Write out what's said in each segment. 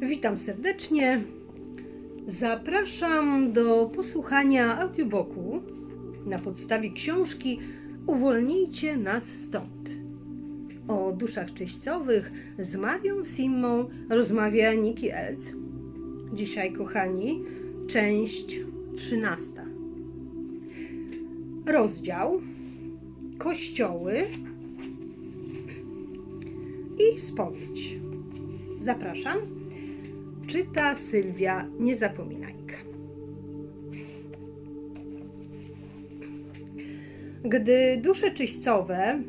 Witam serdecznie. Zapraszam do posłuchania audiobooku na podstawie książki Uwolnijcie nas stąd. O duszach czyścowych z Marią Simmą rozmawia Niki Elc. Dzisiaj, kochani, część trzynasta. Rozdział Kościoły i spowiedź. Zapraszam. Czyta Sylwia Niezapominajka. Gdy dusze czyścowe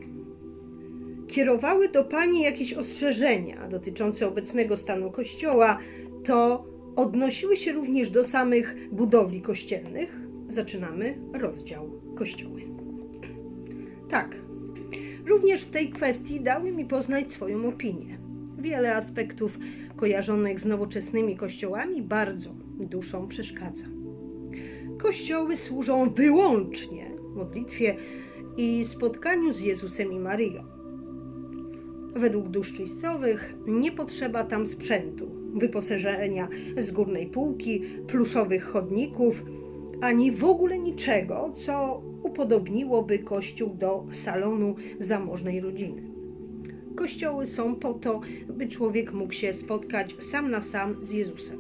kierowały do Pani jakieś ostrzeżenia dotyczące obecnego stanu Kościoła, to odnosiły się również do samych budowli kościelnych. Zaczynamy rozdział Kościoły. Tak, również w tej kwestii dały mi poznać swoją opinię. Wiele aspektów kojarzonych z nowoczesnymi kościołami bardzo duszom przeszkadza. Kościoły służą wyłącznie modlitwie i spotkaniu z Jezusem i Maryją. Według dusz czyścowych nie potrzeba tam sprzętu, wyposażenia z górnej półki, pluszowych chodników, ani w ogóle niczego, co upodobniłoby kościół do salonu zamożnej rodziny. Kościoły są po to, by człowiek mógł się spotkać sam na sam z Jezusem.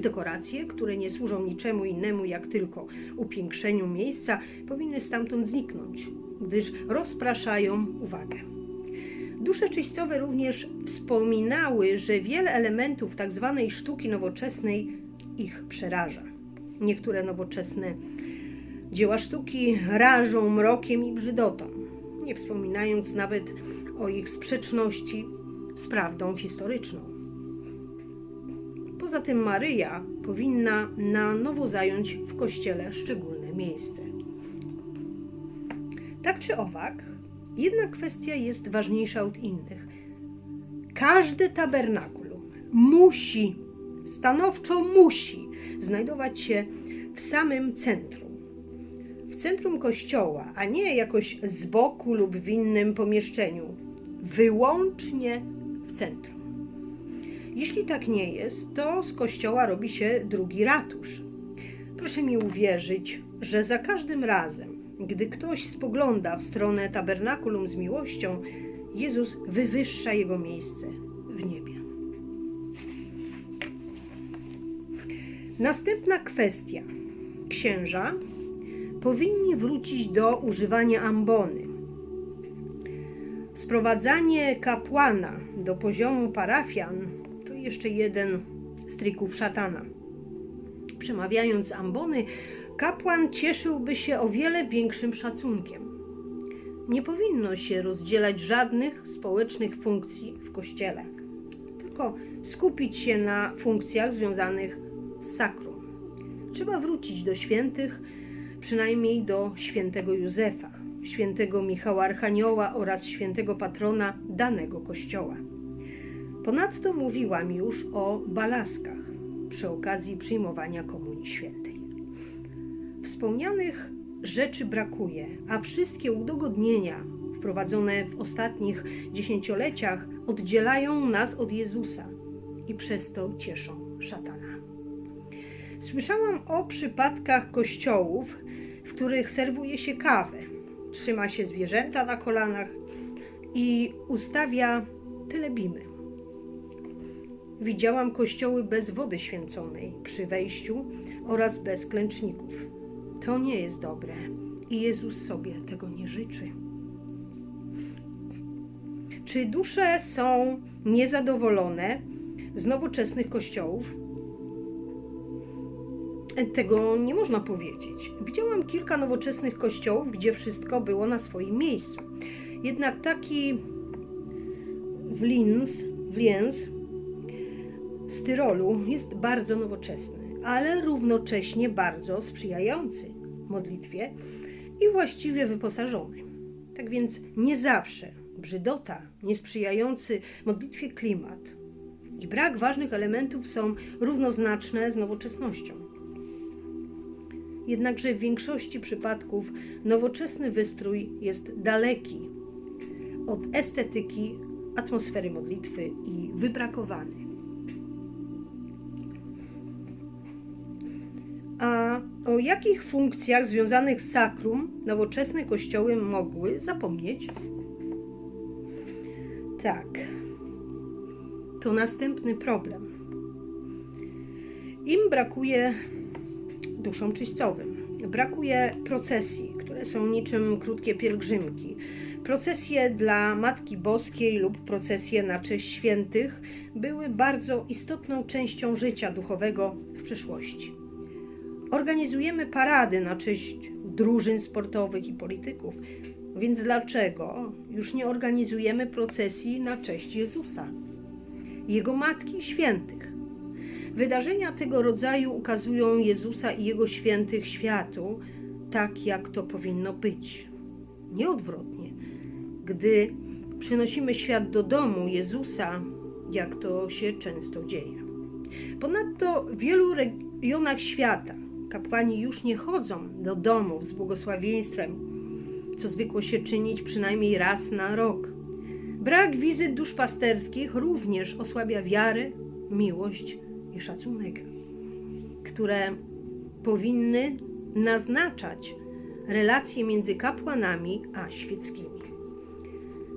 Dekoracje, które nie służą niczemu innemu jak tylko upiększeniu miejsca, powinny stamtąd zniknąć, gdyż rozpraszają uwagę. Dusze czyścowe również wspominały, że wiele elementów tzw. sztuki nowoczesnej ich przeraża. Niektóre nowoczesne dzieła sztuki rażą mrokiem i brzydotą, nie wspominając nawet o ich sprzeczności z prawdą historyczną. Poza tym Maryja powinna na nowo zająć w kościele szczególne miejsce. Tak czy owak, jedna kwestia jest ważniejsza od innych. Każde tabernakulum musi, stanowczo musi znajdować się w samym centrum. W centrum kościoła, a nie jakoś z boku lub w innym pomieszczeniu. Wyłącznie w centrum. Jeśli tak nie jest, to z kościoła robi się drugi ratusz. Proszę mi uwierzyć, że za każdym razem, gdy ktoś spogląda w stronę tabernakulum z miłością, Jezus wywyższa jego miejsce w niebie. Następna kwestia. Księża powinni wrócić do używania ambony. Sprowadzanie kapłana do poziomu parafian to jeszcze jeden z trików szatana. Przemawiając ambony, kapłan cieszyłby się o wiele większym szacunkiem. Nie powinno się rozdzielać żadnych społecznych funkcji w kościele, tylko skupić się na funkcjach związanych z sakrum. Trzeba wrócić do świętych, przynajmniej do świętego Józefa, świętego Michała Archanioła oraz świętego patrona danego kościoła. Ponadto mówiłam już o balaskach przy okazji przyjmowania Komunii Świętej. Wspomnianych rzeczy brakuje, a wszystkie udogodnienia wprowadzone w ostatnich dziesięcioleciach oddzielają nas od Jezusa i przez to cieszą szatana. Słyszałam o przypadkach kościołów, w których serwuje się kawę, trzyma się zwierzęta na kolanach i ustawia telebimy. Widziałam kościoły bez wody święconej przy wejściu oraz bez klęczników. To nie jest dobre i Jezus sobie tego nie życzy. Czy dusze są niezadowolone z nowoczesnych kościołów? Tego nie można powiedzieć. Widziałam kilka nowoczesnych kościołów, gdzie wszystko było na swoim miejscu. Jednak taki w Linz, w Lienz z Tyrolu jest bardzo nowoczesny, ale równocześnie bardzo sprzyjający modlitwie i właściwie wyposażony. Tak więc nie zawsze brzydota, niesprzyjający modlitwie klimat i brak ważnych elementów są równoznaczne z nowoczesnością jednakże w większości przypadków nowoczesny wystrój jest daleki od estetyki, atmosfery modlitwy i wybrakowany. A o jakich funkcjach związanych z sakrum nowoczesne kościoły mogły zapomnieć? Tak, to następny problem. Im brakuje duszom czyścowym. Brakuje procesji, które są niczym krótkie pielgrzymki. Procesje dla Matki Boskiej lub procesje na cześć świętych były bardzo istotną częścią życia duchowego w przyszłości. Organizujemy parady na cześć drużyn sportowych i polityków, więc dlaczego już nie organizujemy procesji na cześć Jezusa, Jego Matki i Świętych? Wydarzenia tego rodzaju ukazują Jezusa i Jego świętych światu tak, jak to powinno być. Nie odwrotnie. Gdy przynosimy świat do domu Jezusa, jak to się często dzieje. Ponadto w wielu regionach świata kapłani już nie chodzą do domów z błogosławieństwem, co zwykło się czynić przynajmniej raz na rok. Brak wizyt duszpasterskich również osłabia wiarę, miłość i szacunek, które powinny naznaczać relacje między kapłanami a świeckimi.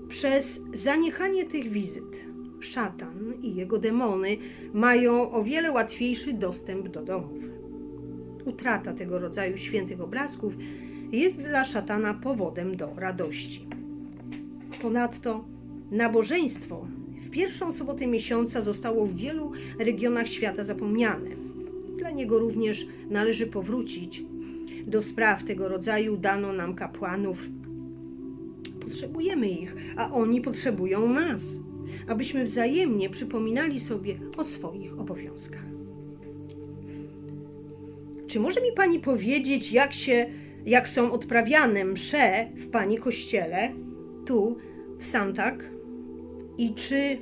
Przez zaniechanie tych wizyt szatan i jego demony mają o wiele łatwiejszy dostęp do domów. Utrata tego rodzaju świętych obrazków jest dla szatana powodem do radości. Ponadto nabożeństwo pierwszą sobotę miesiąca zostało w wielu regionach świata zapomniane. Dla niego również należy powrócić do spraw tego rodzaju. Dano nam kapłanów. Potrzebujemy ich, a oni potrzebują nas, abyśmy wzajemnie przypominali sobie o swoich obowiązkach. Czy może mi pani powiedzieć, jak się, jak są odprawiane msze w pani kościele, tu w Santak? I czy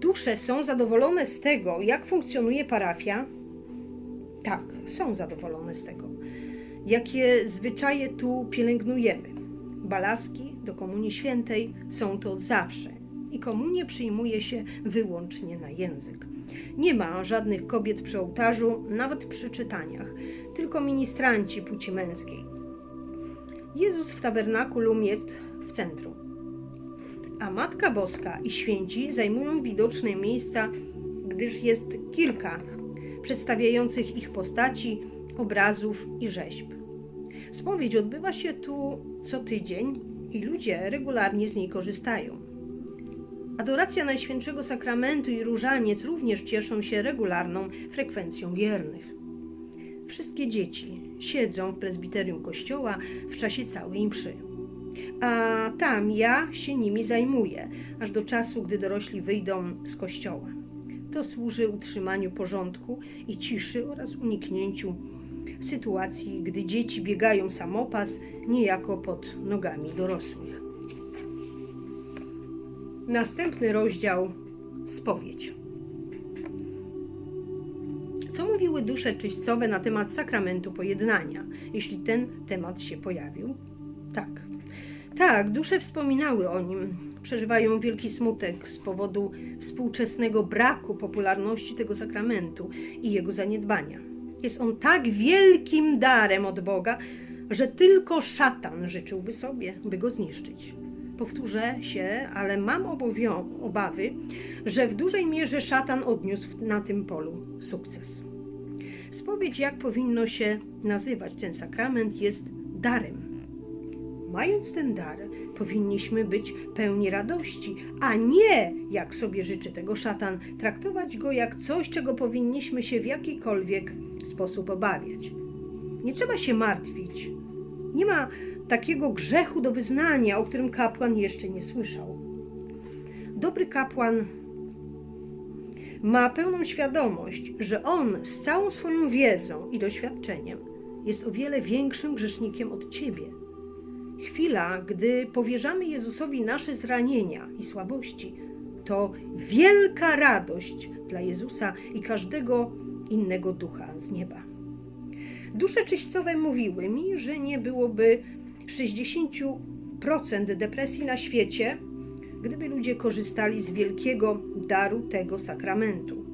dusze są zadowolone z tego, jak funkcjonuje parafia? Tak, są zadowolone z tego. Jakie zwyczaje tu pielęgnujemy? Balaski do Komunii Świętej są to zawsze i komunię przyjmuje się wyłącznie na język. Nie ma żadnych kobiet przy ołtarzu, nawet przy czytaniach, tylko ministranci płci męskiej. Jezus w tabernakulum jest w centrum, a Matka Boska i święci zajmują widoczne miejsca, gdyż jest kilka przedstawiających ich postaci, obrazów i rzeźb. Spowiedź odbywa się tu co tydzień i ludzie regularnie z niej korzystają. Adoracja Najświętszego Sakramentu i różaniec również cieszą się regularną frekwencją wiernych. Wszystkie dzieci siedzą w prezbiterium kościoła w czasie całej mszy. A tam ja się nimi zajmuję, aż do czasu, gdy dorośli wyjdą z kościoła. To służy utrzymaniu porządku i ciszy oraz uniknięciu sytuacji, gdy dzieci biegają samopas niejako pod nogami dorosłych. Następny rozdział spowiedź. Co mówiły dusze czyścowe na temat sakramentu pojednania, jeśli ten temat się pojawił? Tak. Tak, dusze wspominały o nim. Przeżywają wielki smutek z powodu współczesnego braku popularności tego sakramentu i jego zaniedbania. Jest on tak wielkim darem od Boga, że tylko szatan życzyłby sobie, by go zniszczyć. Powtórzę się, ale mam obawy, że w dużej mierze szatan odniósł na tym polu sukces. Spowiedź, jak powinno się nazywać ten sakrament, jest darem. Mając ten dar, powinniśmy być pełni radości, a nie, jak sobie życzy tego szatan, traktować go jak coś, czego powinniśmy się w jakikolwiek sposób obawiać. Nie trzeba się martwić. Nie ma takiego grzechu do wyznania, o którym kapłan jeszcze nie słyszał. Dobry kapłan ma pełną świadomość, że on z całą swoją wiedzą i doświadczeniem jest o wiele większym grzesznikiem od ciebie. Chwila, gdy powierzamy Jezusowi nasze zranienia i słabości, to wielka radość dla Jezusa i każdego innego ducha z nieba. Dusze czyścowe mówiły mi, że nie byłoby 60% depresji na świecie, gdyby ludzie korzystali z wielkiego daru tego sakramentu.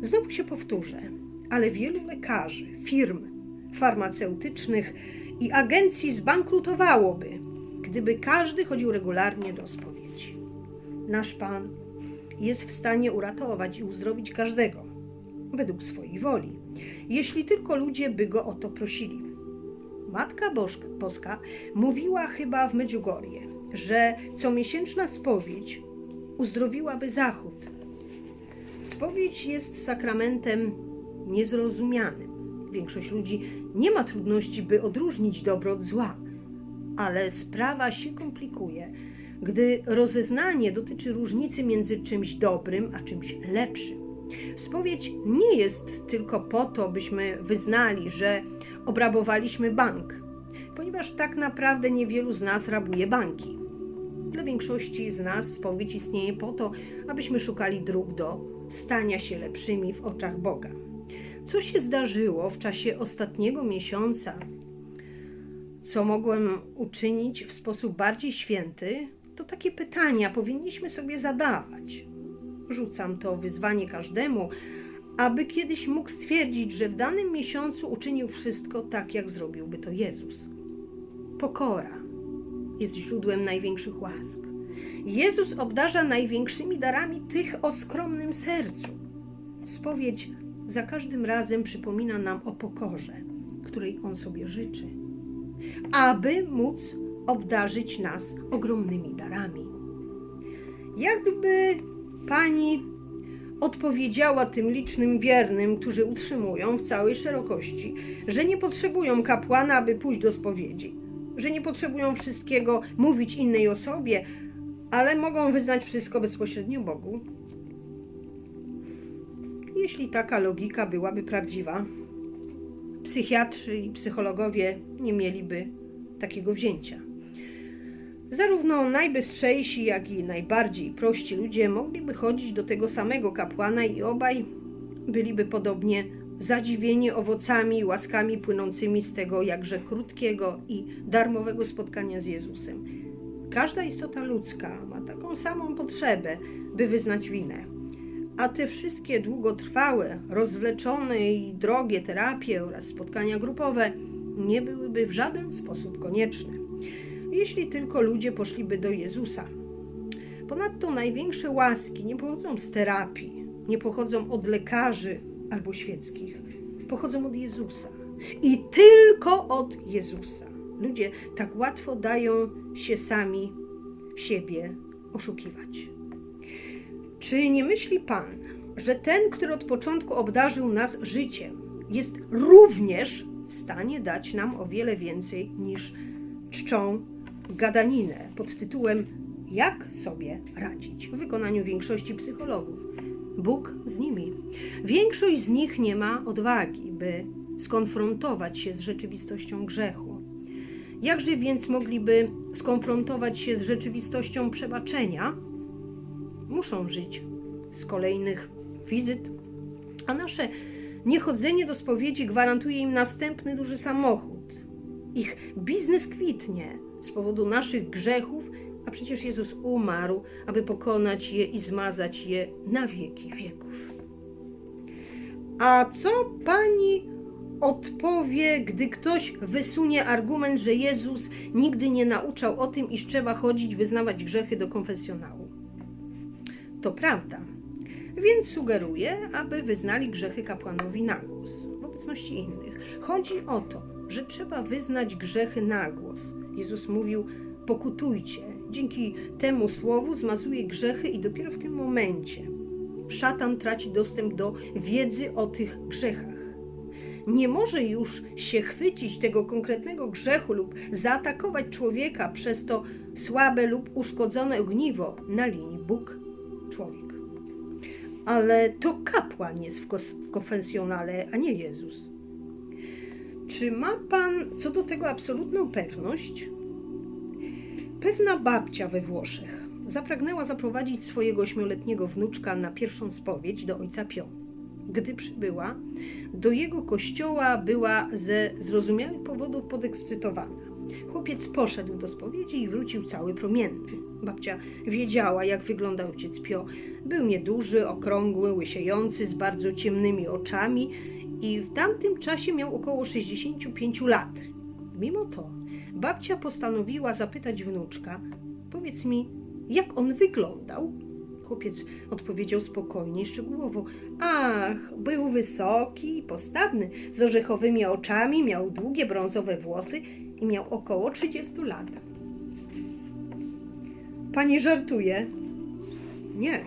Znowu się powtórzę, ale wielu lekarzy, firm farmaceutycznych i agencji zbankrutowałoby, gdyby każdy chodził regularnie do spowiedzi. Nasz Pan jest w stanie uratować i uzdrowić każdego według swojej woli, jeśli tylko ludzie by go o to prosili. Matka Boska mówiła chyba w Medjugorje, że comiesięczna spowiedź uzdrowiłaby Zachód. Spowiedź jest sakramentem niezrozumianym. Większość ludzi nie ma trudności, by odróżnić dobro od zła, ale sprawa się komplikuje, gdy rozeznanie dotyczy różnicy między czymś dobrym a czymś lepszym. Spowiedź nie jest tylko po to, byśmy wyznali, że obrabowaliśmy bank, ponieważ tak naprawdę niewielu z nas rabuje banki. Dla większości z nas spowiedź istnieje po to, abyśmy szukali dróg do stania się lepszymi w oczach Boga. Co się zdarzyło w czasie ostatniego miesiąca, co mogłem uczynić w sposób bardziej święty, to takie pytania powinniśmy sobie zadawać. Rzucam to wyzwanie każdemu, aby kiedyś mógł stwierdzić, że w danym miesiącu uczynił wszystko tak, jak zrobiłby to Jezus. Pokora jest źródłem największych łask. Jezus obdarza największymi darami tych o skromnym sercu. Spowiedź za każdym razem przypomina nam o pokorze, której On sobie życzy, aby móc obdarzyć nas ogromnymi darami. Jakby Pani odpowiedziała tym licznym wiernym, którzy utrzymują w całej szerokości, że nie potrzebują kapłana, aby pójść do spowiedzi, że nie potrzebują wszystkiego mówić innej osobie, ale mogą wyznać wszystko bezpośrednio Bogu. Jeśli taka logika byłaby prawdziwa, psychiatrzy i psychologowie nie mieliby takiego wzięcia. Zarówno najbystrzejsi, jak i najbardziej prości ludzie mogliby chodzić do tego samego kapłana i obaj byliby podobnie zadziwieni owocami i łaskami płynącymi z tego jakże krótkiego i darmowego spotkania z Jezusem. Każda istota ludzka ma taką samą potrzebę, by wyznać winę. A te wszystkie długotrwałe, rozwleczone i drogie terapie oraz spotkania grupowe nie byłyby w żaden sposób konieczne jeśli tylko ludzie poszliby do Jezusa. Ponadto największe łaski nie pochodzą z terapii, nie pochodzą od lekarzy albo świeckich, pochodzą od Jezusa. I tylko od Jezusa. Ludzie tak łatwo dają się sami siebie oszukiwać. Czy nie myśli Pan, że ten, który od początku obdarzył nas życiem, jest również w stanie dać nam o wiele więcej niż czczą gadaninę pod tytułem Jak sobie radzić w wykonaniu większości psychologów. Bóg z nimi. Większość z nich nie ma odwagi, by skonfrontować się z rzeczywistością grzechu. Jakże więc mogliby skonfrontować się z rzeczywistością przebaczenia? Muszą żyć z kolejnych wizyt, a nasze niechodzenie do spowiedzi gwarantuje im następny duży samochód. Ich biznes kwitnie, z powodu naszych grzechów, a przecież Jezus umarł, aby pokonać je i zmazać je na wieki wieków. A co pani odpowie, gdy ktoś wysunie argument, że Jezus nigdy nie nauczał o tym, iż trzeba chodzić, wyznawać grzechy do konfesjonału? To prawda. Więc sugeruję, aby wyznali grzechy kapłanowi na głos, w obecności innych. Chodzi o to, że trzeba wyznać grzechy na głos Jezus mówił: Pokutujcie. Dzięki temu słowu zmazuje grzechy, i dopiero w tym momencie szatan traci dostęp do wiedzy o tych grzechach. Nie może już się chwycić tego konkretnego grzechu lub zaatakować człowieka przez to słabe lub uszkodzone ogniwo na linii Bóg-człowiek. Ale to kapłan jest w, w konfesjonale, a nie Jezus. Czy ma Pan co do tego absolutną pewność? Pewna babcia we Włoszech zapragnęła zaprowadzić swojego ośmioletniego wnuczka na pierwszą spowiedź do ojca Pio. Gdy przybyła, do jego kościoła była ze zrozumiałych powodów podekscytowana. Chłopiec poszedł do spowiedzi i wrócił cały promienny. Babcia wiedziała, jak wygląda ojciec Pio. Był nieduży, okrągły, łysiejący, z bardzo ciemnymi oczami i w tamtym czasie miał około 65 lat. Mimo to babcia postanowiła zapytać wnuczka: Powiedz mi, jak on wyglądał? Chłopiec odpowiedział spokojnie i szczegółowo: Ach, był wysoki i postawny, z orzechowymi oczami, miał długie brązowe włosy i miał około 30 lat. Pani żartuje? Nie.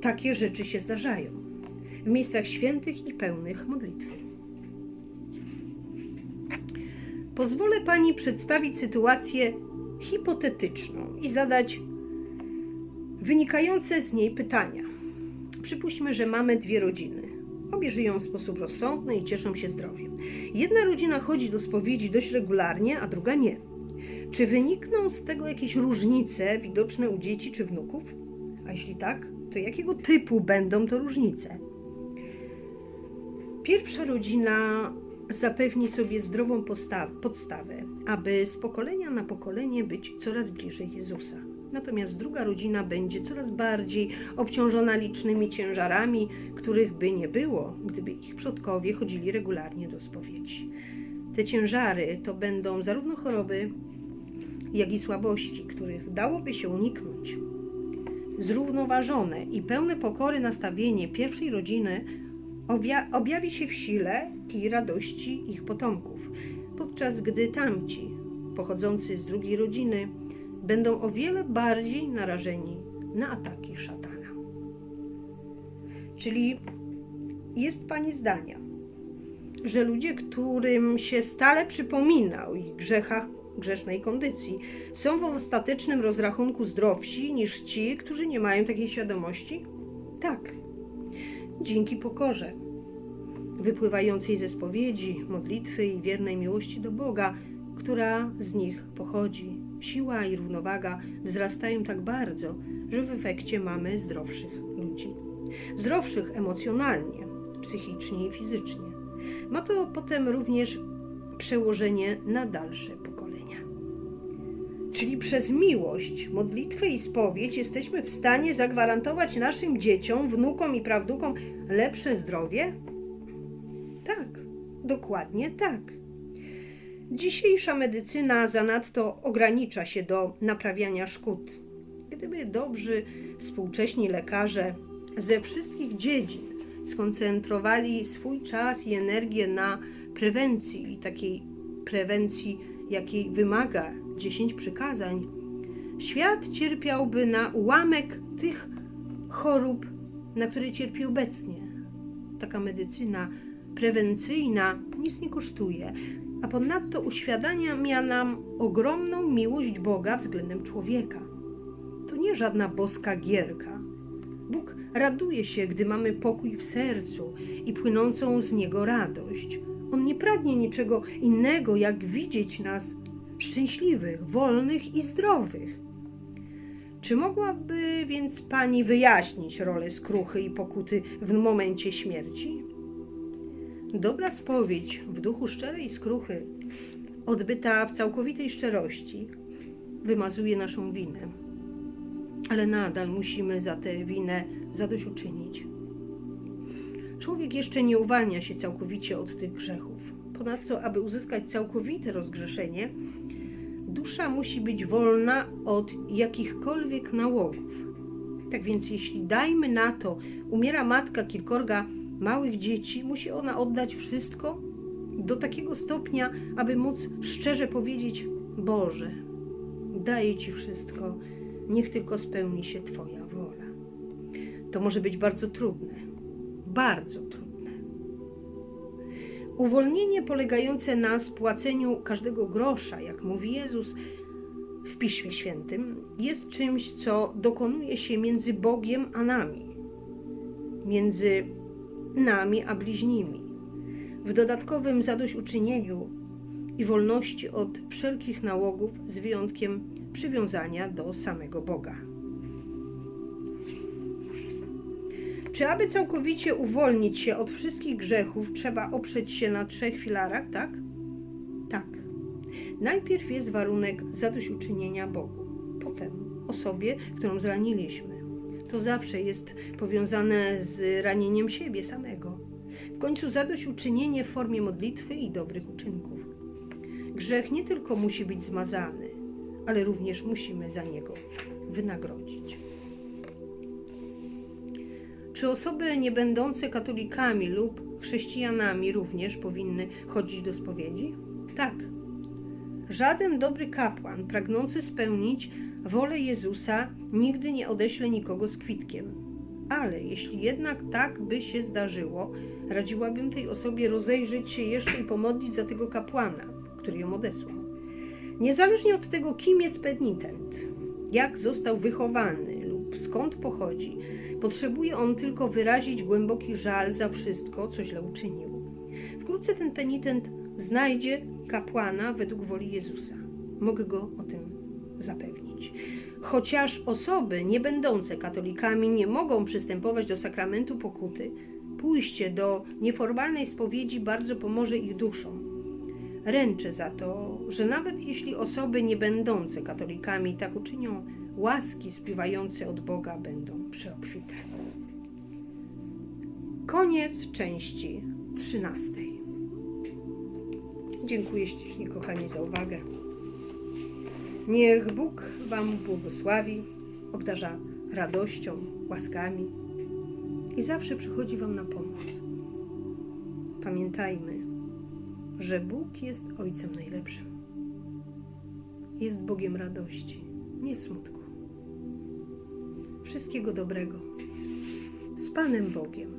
Takie rzeczy się zdarzają w miejscach świętych i pełnych modlitwy. Pozwolę pani przedstawić sytuację hipotetyczną i zadać wynikające z niej pytania. Przypuśćmy, że mamy dwie rodziny. Obie żyją w sposób rozsądny i cieszą się zdrowiem. Jedna rodzina chodzi do spowiedzi dość regularnie, a druga nie. Czy wynikną z tego jakieś różnice widoczne u dzieci czy wnuków? A jeśli tak, to jakiego typu będą to różnice? Pierwsza rodzina zapewni sobie zdrową podstawę, aby z pokolenia na pokolenie być coraz bliżej Jezusa. Natomiast druga rodzina będzie coraz bardziej obciążona licznymi ciężarami, których by nie było, gdyby ich przodkowie chodzili regularnie do spowiedzi. Te ciężary to będą zarówno choroby, jak i słabości, których dałoby się uniknąć. Zrównoważone i pełne pokory nastawienie pierwszej rodziny obja- objawi się w sile i radości ich potomków, podczas gdy tamci, pochodzący z drugiej rodziny, będą o wiele bardziej narażeni na ataki szatana. Czyli jest Pani zdania, że ludzie, którym się stale przypomina o ich grzechach, grzesznej kondycji, są w ostatecznym rozrachunku zdrowsi niż ci, którzy nie mają takiej świadomości? Tak. Dzięki pokorze, wypływającej ze spowiedzi, modlitwy i wiernej miłości do Boga, która z nich pochodzi. Siła i równowaga wzrastają tak bardzo, że w efekcie mamy zdrowszych ludzi. Zdrowszych emocjonalnie, psychicznie i fizycznie. Ma to potem również przełożenie na dalsze. Czyli przez miłość, modlitwę i spowiedź jesteśmy w stanie zagwarantować naszym dzieciom, wnukom i prawnukom lepsze zdrowie? Tak, dokładnie tak. Dzisiejsza medycyna zanadto ogranicza się do naprawiania szkód. Gdyby dobrzy, współcześni lekarze ze wszystkich dziedzin skoncentrowali swój czas i energię na prewencji takiej prewencji, jakiej wymaga 10 przykazań, świat cierpiałby na ułamek tych chorób, na które cierpi obecnie. Taka medycyna prewencyjna nic nie kosztuje, a ponadto uświadamia nam ogromną miłość Boga względem człowieka. To nie żadna boska gierka. Bóg raduje się, gdy mamy pokój w sercu i płynącą z niego radość. On nie pragnie niczego innego, jak widzieć nas szczęśliwych, wolnych i zdrowych. Czy mogłaby więc pani wyjaśnić rolę skruchy i pokuty w momencie śmierci? Dobra spowiedź w duchu szczerej skruchy, odbyta w całkowitej szczerości, wymazuje naszą winę. Ale nadal musimy za tę winę zadośćuczynić. Człowiek jeszcze nie uwalnia się całkowicie od tych grzechów. Ponadto, aby uzyskać całkowite rozgrzeszenie, dusza musi być wolna od jakichkolwiek nałogów. Tak więc, jeśli dajmy na to, umiera matka kilkorga małych dzieci, musi ona oddać wszystko do takiego stopnia, aby móc szczerze powiedzieć: Boże, daję Ci wszystko, niech tylko spełni się Twoja wola. To może być bardzo trudne, bardzo trudne. Uwolnienie polegające na spłaceniu każdego grosza, jak mówi Jezus w Piśmie Świętym, jest czymś, co dokonuje się między Bogiem a nami, między nami a bliźnimi. W dodatkowym zadośćuczynieniu i wolności od wszelkich nałogów, z wyjątkiem przywiązania do samego Boga. Czy aby całkowicie uwolnić się od wszystkich grzechów, trzeba oprzeć się na trzech filarach, tak? Tak. Najpierw jest warunek zadośćuczynienia Bogu, potem osobie, którą zraniliśmy. To zawsze jest powiązane z ranieniem siebie samego. W końcu zadośćuczynienie w formie modlitwy i dobrych uczynków. Grzech nie tylko musi być zmazany, ale również musimy za niego wynagrodzić. Czy osoby nie będące katolikami lub chrześcijanami również powinny chodzić do spowiedzi? Tak. Żaden dobry kapłan pragnący spełnić wolę Jezusa nigdy nie odeśle nikogo z kwitkiem. Ale jeśli jednak tak by się zdarzyło, radziłabym tej osobie rozejrzeć się jeszcze i pomodlić za tego kapłana, który ją odesłał. Niezależnie od tego, kim jest penitent, jak został wychowany lub skąd pochodzi, potrzebuje on tylko wyrazić głęboki żal za wszystko, co źle uczynił. Wkrótce ten penitent znajdzie kapłana według woli Jezusa. Mogę go o tym zapewnić. Chociaż osoby nie będące katolikami nie mogą przystępować do sakramentu pokuty, pójście do nieformalnej spowiedzi bardzo pomoże ich duszom. Ręczę za to, że nawet jeśli osoby nie będące katolikami tak uczynią, łaski spiewające od Boga będą przeobfite. Koniec części trzynastej. Dziękuję ślicznie, kochani, za uwagę. Niech Bóg Wam błogosławi, obdarza radością, łaskami i zawsze przychodzi Wam na pomoc. Pamiętajmy, że Bóg jest Ojcem najlepszym. Jest Bogiem radości, nie smutku. Wszystkiego dobrego. Z Panem Bogiem.